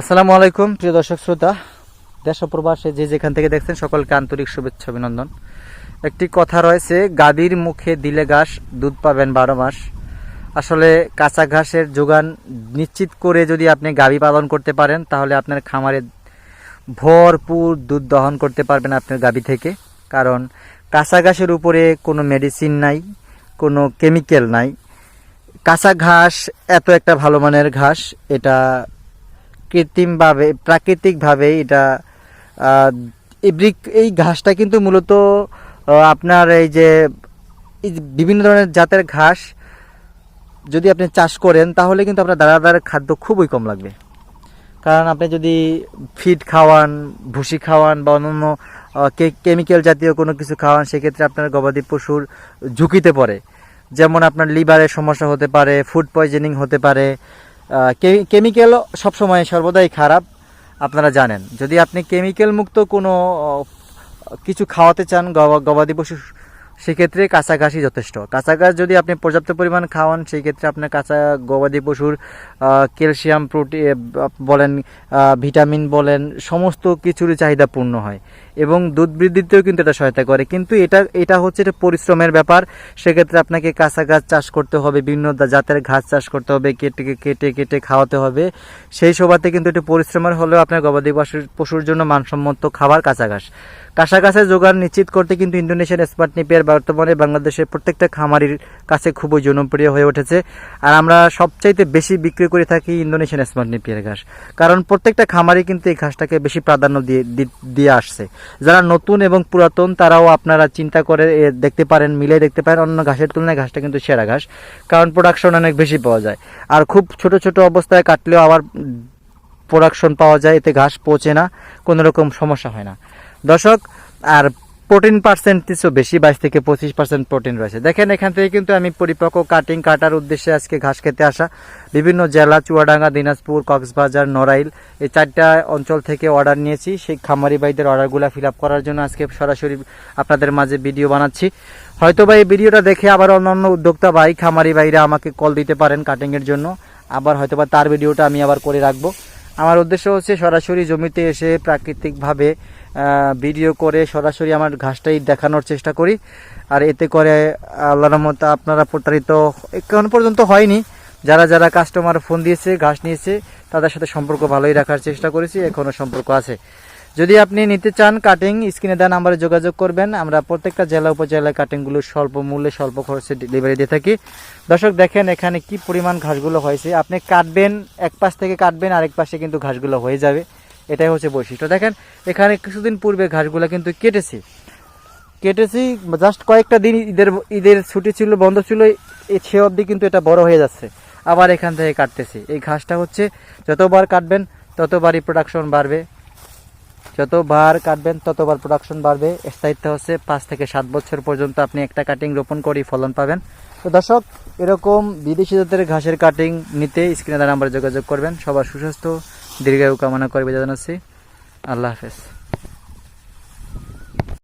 আসসালামু আলাইকুম, প্রিয় দর্শক শ্রোতা। দেশ প্রবাসে যে যেখান থেকে দেখছেন, সকলকে আন্তরিক শুভেচ্ছা, অভিনন্দন। একটি কথা রয়েছে গাদির মুখে দিলে ঘাস, দুধ পাবেন বারো মাস। আসলে কাঁচা ঘাসের যোগান নিশ্চিত করে যদি আপনি গাভী পালন করতে পারেন, তাহলে আপনার খামারে ভরপুর দুধ দহন করতে পারবেন আপনার গাভী থেকে। কারণ কাঁচা ঘাসের উপরে কোনো মেডিসিন নাই, কোনো কেমিক্যাল নাই। কাঁচা ঘাস এত একটা ভালো মানের ঘাস, এটা কৃত্রিমভাবে, প্রাকৃতিকভাবে এটা এই ঘাসটা কিন্তু মূলত আপনার এই যে এই যে বিভিন্ন ধরনের জাতের ঘাস যদি আপনি চাষ করেন, তাহলে কিন্তু আপনার দানাদার খাদ্য খুবই কম লাগবে। কারণ আপনি যদি ফিড খাওয়ান, ভুসি খাওয়ান বা অন্যান্য কেমিক্যাল জাতীয় কোনো কিছু খাওয়ান, সেক্ষেত্রে আপনার গবাদি পশুর ঝুঁকিতে পড়ে। যেমন আপনার লিভারের সমস্যা হতে পারে, ফুড পয়জনিং হতে পারে কেমিক্যাল সবসময় সর্বদাই খারাপ, আপনারা জানেন। যদি আপনি কেমিক্যাল মুক্ত কোনো কিছু খাওয়াতে চান গবাদি পশু, সেক্ষেত্রে কাঁচা ঘাসই যথেষ্ট। কাঁচা ঘাস যদি আপনি পর্যাপ্ত পরিমাণ খাওয়ান সেই ক্ষেত্রে আপনার কাঁচা গবাদি পশুর ক্যালসিয়াম, প্রোটিন বলেন ভিটামিন বলেন, সমস্ত কিছুরই চাহিদা পূর্ণ হয়। এবং দুধ বৃদ্ধিতেও কিন্তু এটা সহায়তা করে। কিন্তু এটা এটা হচ্ছে এটা পরিশ্রমের ব্যাপার। সেক্ষেত্রে আপনাকে কাঁচা ঘাস চাষ করতে হবে, বিভিন্ন জাতের ঘাস চাষ করতে হবে, কেটে কেটে কেটে খাওয়াতে হবে। সেই সবাতে কিন্তু একটু পরিশ্রমের হলেও আপনার গবাদি পশুর পশুর জন্য মানসম্মত খাবার কাঁচা ঘাস। কাঁচা ঘাসের যোগান নিশ্চিত করতে কিন্তু ইন্দোনেশিয়ান স্মার্ট নিপিয়ার বর্তমানে বাংলাদেশের প্রত্যেকটা খামারির কাছে খুবই জনপ্রিয় হয়ে উঠেছে। আর আমরা সবচাইতে বেশি বিক্রি করে থাকি ইন্দোনেশিয়ান স্মার্ট নিপিয়ার ঘাস। কারণ প্রত্যেকটা খামারি কিন্তু এই ঘাসটাকে বেশি প্রাধান্য দিয়ে দিয়ে আসছে। যারা নতুন এবং পুরাতন, তারাও আপনারা চিন্তা করে দেখতে পারেন মিলে দেখতে পারেন। অন্য ঘাসের তুলনায় ঘাসটা কিন্তু সেরা ঘাস, কারণ প্রোডাকশন অনেক বেশি পাওয়া যায়। আর খুব ছোট ছোট অবস্থায় কাটলেও আবার প্রোডাকশন পাওয়া যায়, এতে ঘাস পচে না, কোনো রকম সমস্যা হয় না। দর্শক, আর প্রোটিন পার্সেন্টেজও বেশি, বাইশ থেকে পঁচিশ পার্সেন্ট প্রোটিন রয়েছে। দেখেন এখান থেকে কিন্তু আমি পরিপক্ক কাটিং কাটার উদ্দেশ্যে আজকে ঘাস খেতে আসা বিভিন্ন জেলা, চুয়াডাঙ্গা, দিনাজপুর, কক্সবাজার, নড়াইল, এই চারটা অঞ্চল থেকে অর্ডার নিয়েছি। সেই খামারি ভাইদের অর্ডারগুলো ফিল আপ করার জন্য আজকে সরাসরি আপনাদের মাঝে ভিডিও বানাচ্ছি। হয়তো বা এই ভিডিওটা দেখে আবার অন্যান্য উদ্যোক্তা ভাই, খামারি ভাইরা আমাকে কল দিতে পারেন কাটিংয়ের জন্য। আবার হয়তো বা তার ভিডিওটা আমি আবার করে রাখব। আমার উদ্দেশ্য হচ্ছে সরাসরি জমিতে এসে প্রাকৃতিকভাবে ভিডিও করে সরাসরি আমার ঘাসটাই দেখানোর চেষ্টা করি। আর এতে করে আল্লাহর মতো আপনারা প্রতারিত এখন পর্যন্ত হয়নি। যারা যারা কাস্টমার ফোন দিয়েছে, ঘাস নিয়েছে, তাদের সাথে সম্পর্ক ভালোই রাখার চেষ্টা করেছি এখনও সম্পর্ক আছে। যদি আপনি নিতে চান কাটিং স্ক্রিনে দেওয়া নাম্বারে যোগাযোগ করবেন। আমরা প্রত্যেকটা জেলা উপজেলায় কাটিংগুলো স্বল্প মূল্যে, স্বল্প খরচে ডেলিভারি দিয়ে থাকি। দর্শক, দেখেন এখানে কি পরিমাণ ঘাসগুলো হয়েছে। আপনি কাটবেন, এক পাশ থেকে কাটবেন, আরেক পাশে কিন্তু ঘাসগুলো হয়ে যাবে। এটাই হচ্ছে বৈশিষ্ট্য। দেখেন, এখানে কিছুদিন পূর্বে ঘাসগুলো কিন্তু কেটেছি। কেটেছি জাস্ট কয়েকটা দিন ঈদের ঈদের ছুটি ছিল, বন্ধ ছিল সে অবধি কিন্তু এটা বড় হয়ে যাচ্ছে। আবার এখান থেকে কাটতেছি। এই ঘাসটা হচ্ছে, যতবার কাটবেন, ততবারই প্রোডাকশন বাড়বে। যতবার কাটবেন, ততবার প্রোডাকশন বাড়বে। স্থায়িত্ব হচ্ছে পাঁচ থেকে সাত বছর পর্যন্ত আপনি একটা কাটিং রোপণ করেই ফলন পাবেন। তো দর্শক, এরকম বিদেশি জাতের ঘাসের কাটিং নিতে স্ক্রিনে নাম্বারে যোগাযোগ করবেন। সবার সুস্বাস্থ্য, দীর্ঘায়ু কামনা করবে জানাচ্ছি। আল্লাহ হাফেজ।